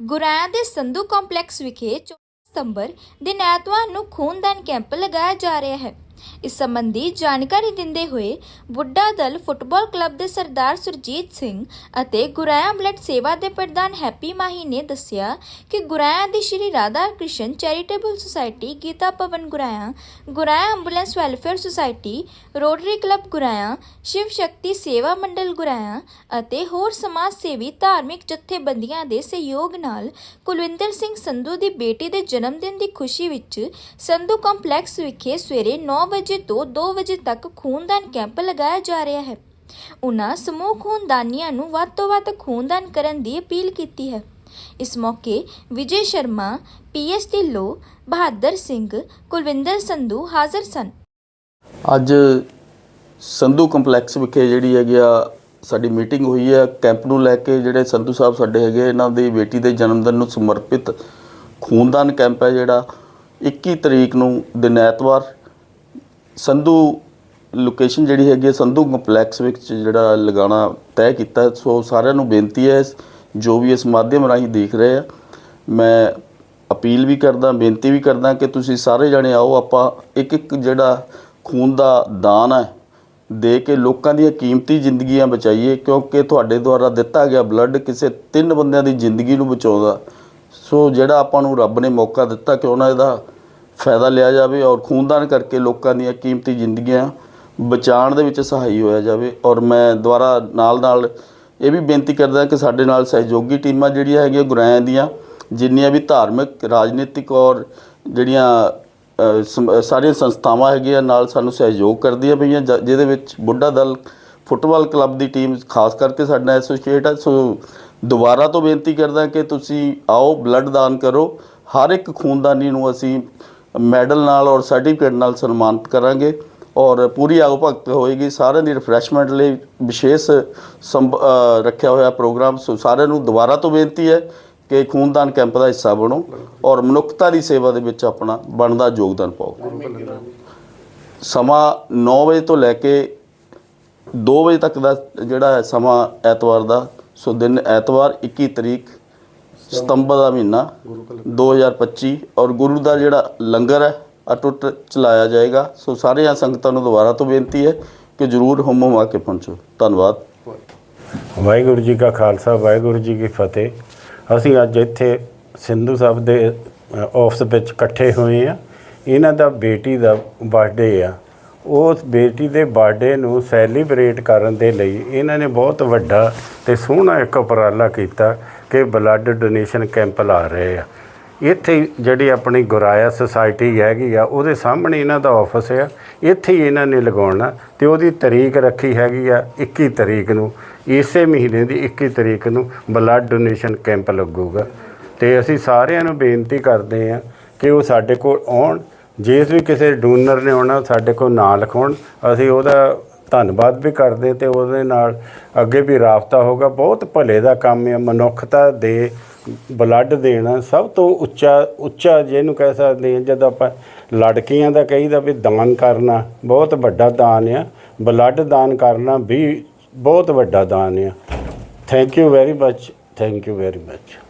ਗੁਰਾਇਆ ਦੇ ਸੰਧੂ ਕੰਪਲੈਕਸ ਵਿਖੇ 14 ਸਤੰਬਰ ਦਿਨ ਐਤਵਾਰ ਨੂੰ ਖੂਨਦਾਨ ਕੈਂਪ ਲਗਾਇਆ ਜਾ ਰਿਹਾ ਹੈ। ਇਸ ਸੰਬੰਧੀ ਜਾਣਕਾਰੀ ਦਿੰਦੇ ਹੋਏ ਬੁੱਢਾ ਦਲ ਫੁੱਟਬਾਲ ਕਲੱਬ ਦੇ ਸਰਦਾਰ ਸੁਰਜੀਤ ਸਿੰਘ ਅਤੇ ਗੁਰਾਇਆ ਬਲੱਡ ਸੇਵਾ ਦੇ ਪ੍ਰਧਾਨ ਹੈਪੀ ਮਾਹੀ ਨੇ ਦੱਸਿਆ ਕਿ ਗੁਰਾਇਆ ਦੀ Shri Radha Krishna Charitable Society Gita Bhawan Goraya Goraya Ambulance Welfare Society, Rotary Club Goraya, Shiv Shakti Sewa Mandal Goraya ਅਤੇ ਹੋਰ ਸਮਾਜ ਸੇਵੀ ਧਾਰਮਿਕ ਜਥੇਬੰਦੀਆਂ ਦੇ ਸਹਿਯੋਗ ਨਾਲ ਕੁਲਵਿੰਦਰ ਸਿੰਘ ਸੰਧੂ ਦੀ ਬੇਟੀ ਦੇ ਜਨਮ ਦਿਨ ਦੀ ਖੁਸ਼ੀ ਵਿੱਚ ਸੰਧੂ ਕੰਪਲੈਕਸ ਵਿਖੇ ਸਵੇਰੇ 9 ਵਜੇ ਤੋਂ 2 ਵਜੇ ਤੱਕ ਖੂਨਦਾਨ ਕੈਂਪ ਲਗਾਇਆ ਜਾ ਰਿਹਾ ਹੈ। ਉਨ੍ਹਾਂ ਸਮੂਹ ਖੂਨਦਾਨੀਆਂ ਨੂੰ ਵੱਧ ਤੋਂ ਵੱਧ ਖੂਨਦਾਨ ਕਰਨ ਦੀ ਅਪੀਲ ਕੀਤੀ ਹੈ। ਇਸ ਮੌਕੇ ਵਿਜੇ ਸ਼ਰਮਾ ਪੀਐਸ ਢਿੱਲੋਂ, ਬਹਾਦਰ ਸਿੰਘ, ਕੁਲਵਿੰਦਰ ਸੰਧੂ ਹਾਜ਼ਰ ਸਨ। ਅੱਜ ਸੰਧੂ ਕੰਪਲੈਕਸ ਵਿਖੇ ਜਿਹੜੀ ਹੈਗੀ ਆ ਸਾਡੀ ਮੀਟਿੰਗ ਹੋਈ ਹੈ। ਕੈਂਪ ਨੂੰ ਲੈ ਕੇ ਜਿਹੜੇ ਸੰਧੂ ਸਾਹਿਬ ਸਾਡੇ ਹੈਗੇ ਇਹਨਾਂ ਦੀ ਬੇਟੀ ਦੇ ਜਨਮ ਦਿਨ ਨੂੰ ਸਮਰਪਿਤ ਖੂਨਦਾਨ ਕੈਂਪ ਹੈ ਜਿਹੜਾ। 21 ਤਰੀਕ ਨੂੰ ਦਿਨ ਐਤਵਾਰ ਸੰਧੂ ਲੋਕੇਸ਼ਨ ਜਿਹੜੀ ਹੈਗੀ ਹੈ ਸੰਧੂ ਕੰਪਲੈਕਸ ਵਿੱਚ ਜਿਹੜਾ ਲਗਾਉਣਾ ਤੈਅ ਕੀਤਾ ਹੈ। ਸੋ ਸਾਰਿਆਂ ਨੂੰ ਬੇਨਤੀ ਹੈ, ਜੋ ਵੀ ਇਸ ਮਾਧਿਅਮ ਰਾਹੀਂ ਦੇਖ ਰਹੇ ਆ, ਮੈਂ ਅਪੀਲ ਵੀ ਕਰਦਾ, ਬੇਨਤੀ ਵੀ ਕਰਦਾ ਕਿ ਤੁਸੀਂ ਸਾਰੇ ਜਣੇ ਆਓ, ਆਪਾਂ ਇੱਕ ਇੱਕ ਜਿਹੜਾ ਖੂਨ ਦਾ ਦਾਨ ਹੈ, ਦੇ ਕੇ ਲੋਕਾਂ ਦੀਆਂ ਕੀਮਤੀ ਜ਼ਿੰਦਗੀਆਂ ਬਚਾਈਏ, ਕਿਉਂਕਿ ਤੁਹਾਡੇ ਦੁਆਰਾ ਦਿੱਤਾ ਗਿਆ ਬਲੱਡ ਕਿਸੇ ਤਿੰਨ ਬੰਦਿਆਂ ਦੀ ਜ਼ਿੰਦਗੀ ਨੂੰ ਬਚਾਉਂਦਾ ਸੋ ਜਿਹੜਾ ਆਪਾਂ ਨੂੰ ਰੱਬ ਨੇ ਮੌਕਾ ਦਿੱਤਾ ਕਿਉਂ ਨਾ ਇਹਦਾ ਫਾਇਦਾ ਲਿਆ ਜਾਵੇ ਔਰ ਖੂਨਦਾਨ ਕਰਕੇ ਲੋਕਾਂ ਦੀਆਂ ਕੀਮਤੀ ਜ਼ਿੰਦਗੀਆਂ ਬਚਾਉਣ ਦੇ ਵਿੱਚ ਸਹਾਈ ਹੋਇਆ ਜਾਵੇ। ਔਰ ਮੈਂ ਦੁਆਰਾ ਨਾਲ ਨਾਲ ਇਹ ਵੀ ਬੇਨਤੀ ਕਰਦਾ ਕਿ ਸਾਡੇ ਨਾਲ ਸਹਿਯੋਗੀ ਟੀਮਾਂ ਜਿਹੜੀਆਂ ਹੈਗੀਆਂ, ਗੁਰਾਇਆਂ ਦੀਆਂ, ਜਿੰਨੀਆਂ ਵੀ ਧਾਰਮਿਕ, ਰਾਜਨੀਤਿਕ ਔਰ ਜਿਹੜੀਆਂ ਸਮ- ਸਾਰੀਆਂ ਸੰਸਥਾਵਾਂ ਹੈਗੀਆਂ, ਨਾਲ ਸਾਨੂੰ ਸਹਿਯੋਗ ਕਰਦੀਆਂ ਪਈਆਂ, ਜ- ਜਿਹਦੇ ਵਿੱਚ ਬੁੱਢਾ ਦਲ ਫੁੱਟਬਾਲ ਕਲੱਬ ਦੀ ਟੀਮ, ਖਾਸ ਕਰਕੇ ਸਾਡਾ ਐਸੋਸੀਏਟ ਹੈ ਸੋ ਦੁਬਾਰਾ ਤੋਂ ਬੇਨਤੀ ਕਰਦਾ ਕਿ ਤੁਸੀਂ ਆਓ, ਬਲੱਡ ਦਾਨ ਕਰੋ। ਹਰ ਇੱਕ ਖੂਨਦਾਨੀ ਨੂੰ ਅਸੀਂ ਮੈਡਲ ਨਾਲ ਔਰ ਸਰਟੀਫਿਕੇਟ ਨਾਲ ਸਨਮਾਨਿਤ ਕਰਾਂਗੇ ਔਰ ਪੂਰੀ ਆਓ ਭਗਤ ਹੋਏਗੀ। ਸਾਰਿਆਂ ਦੀ ਰਿਫਰੈਸ਼ਮੈਂਟ ਲਈ ਵਿਸ਼ੇਸ਼ ਸੰਭ- ਰੱਖਿਆ ਹੋਇਆ ਪ੍ਰੋਗਰਾਮ। ਸੋ ਸਾਰਿਆਂ ਨੂੰ ਦੁਬਾਰਾ ਤੋਂ ਬੇਨਤੀ ਹੈ ਕਿ ਖੂਨਦਾਨ ਕੈਂਪ ਦਾ ਹਿੱਸਾ ਬਣੋ ਔਰ ਮਨੁੱਖਤਾ ਦੀ ਸੇਵਾ ਦੇ ਵਿੱਚ ਆਪਣਾ ਬਣਦਾ ਯੋਗਦਾਨ ਪਾਓ। ਸਮਾਂ 9 ਵਜੇ ਤੋਂ ਲੈ ਕੇ 2 ਵਜੇ ਤੱਕ ਦਾ ਜਿਹੜਾ ਹੈ ਸਮਾਂ ਐਤਵਾਰ ਦਾ। ਸੋ ਦਿਨ ਐਤਵਾਰ 21 ਤਰੀਕ ਸਤੰਬਰ ਦਾ ਮਹੀਨਾ 2025 ਔਰ ਗੁਰੂ ਦਾ ਜਿਹੜਾ ਲੰਗਰ ਹੈ ਅਟੁੱਟ ਚਲਾਇਆ ਜਾਏਗਾ। ਸੋ ਸਾਰੀਆਂ ਸੰਗਤਾਂ ਨੂੰ ਦੁਬਾਰਾ ਤੋਂ ਬੇਨਤੀ ਹੈ ਕਿ ਜਰੂਰ ਹੁਮ ਹੁਮਾ ਕੇ ਪਹੁੰਚੋ। ਧੰਨਵਾਦ। ਵਾਹਿਗੁਰੂ ਜੀ ਕਾ ਖਾਲਸਾ ਵਾਹਿਗੁਰੂ ਜੀ ਕੀ ਫਤਿਹ। ਅਸੀਂ ਅੱਜ ਇੱਥੇ ਸਿੰਧੂ ਸਾਹਿਬ ਦੇ ਅ, ਆਫਿਸ ਵਿੱਚ ਇਕੱਠੇ ਹੋਏ ਆ ਇਹਨਾਂ ਦਾ ਬੇਟੀ ਦਾ ਬਰਥਡੇ ਆ। ਉਸ ਬੇਟੀ ਦੇ ਬਰਥਡੇ ਨੂੰ ਸੈਲੀਬ੍ਰੇਟ ਕਰਨ ਦੇ ਲਈ ਇਹਨਾਂ ਨੇ ਬਹੁਤ ਵੱਡਾ ਤੇ ਸੋਹਣਾ ਇੱਕ ਉਪਰਾਲਾ ਕੀਤਾ। ਕਿ ਬਲੱਡ ਡੋਨੇਸ਼ਨ ਕੈਂਪ ਲਾ ਰਹੇ ਆ। ਇੱਥੇ ਜਿਹੜੀ ਆਪਣੀ ਗੁਰਾਇਆ ਸੁਸਾਇਟੀ ਹੈਗੀ ਆ, ਉਹਦੇ ਸਾਹਮਣੇ ਇਹਨਾਂ ਦਾ ਆਫਿਸ ਆ। ਇੱਥੇ ਹੀ ਇਹਨਾਂ ਨੇ ਲਗਾਉਣਾ ਤੇ ਉਹਦੀ ਤਰੀਕ ਰੱਖੀ ਹੈਗੀ ਆ 21 ਤਰੀਕ ਨੂੰ। ਇਸੇ ਮਹੀਨੇ ਦੀ 21 ਤਰੀਕ ਨੂੰ ਬਲੱਡ ਡੋਨੇਸ਼ਨ ਕੈਂਪ ਲੱਗੂਗਾ। ਤੇ ਅਸੀਂ ਸਾਰਿਆਂ ਨੂੰ ਬੇਨਤੀ ਕਰਦੇ ਆ ਕਿ ਉਹ ਸਾਡੇ ਕੋਲ ਆਉਣ। ਜਿਸ ਵੀ ਕਿਸੇ ਡੋਨਰ ਨੇ ਆਉਣਾ, ਸਾਡੇ ਕੋਲ ਨਾਂ ਲਿਖਾਉਣ। ਅਸੀਂ ਉਹਦਾ ਧੰਨਵਾਦ ਵੀ ਕਰਦੇ ਤੇ ਉਹਦੇ ਨਾਲ ਅੱਗੇ ਵੀ ਰਾਬਤਾ ਹੋਗਾ ਬਹੁਤ ਭਲੇ ਦਾ ਕੰਮ ਹੈ। ਮਨੁੱਖਤਾ ਦੇ ਬਲੱਡ ਦੇਣਾ ਸਭ ਤੋਂ ਉੱਚਾ ਉੱਚਾ ਜਿਹਨੂੰ ਕਹਿ ਸਕਦੇ ਹਾਂ, ਜਦੋਂ ਆਪਾਂ ਲੜਕੀਆਂ ਦਾ ਕਹੀਦਾ ਵੀ ਦਾਨ ਕਰਨਾ, ਬਹੁਤ ਵੱਡਾ ਦਾਨ ਆ। ਬਲੱਡ ਦਾਨ ਕਰਨਾ ਵੀ ਬਹੁਤ ਵੱਡਾ ਦਾਨ ਆ। Thank you very much thank you very much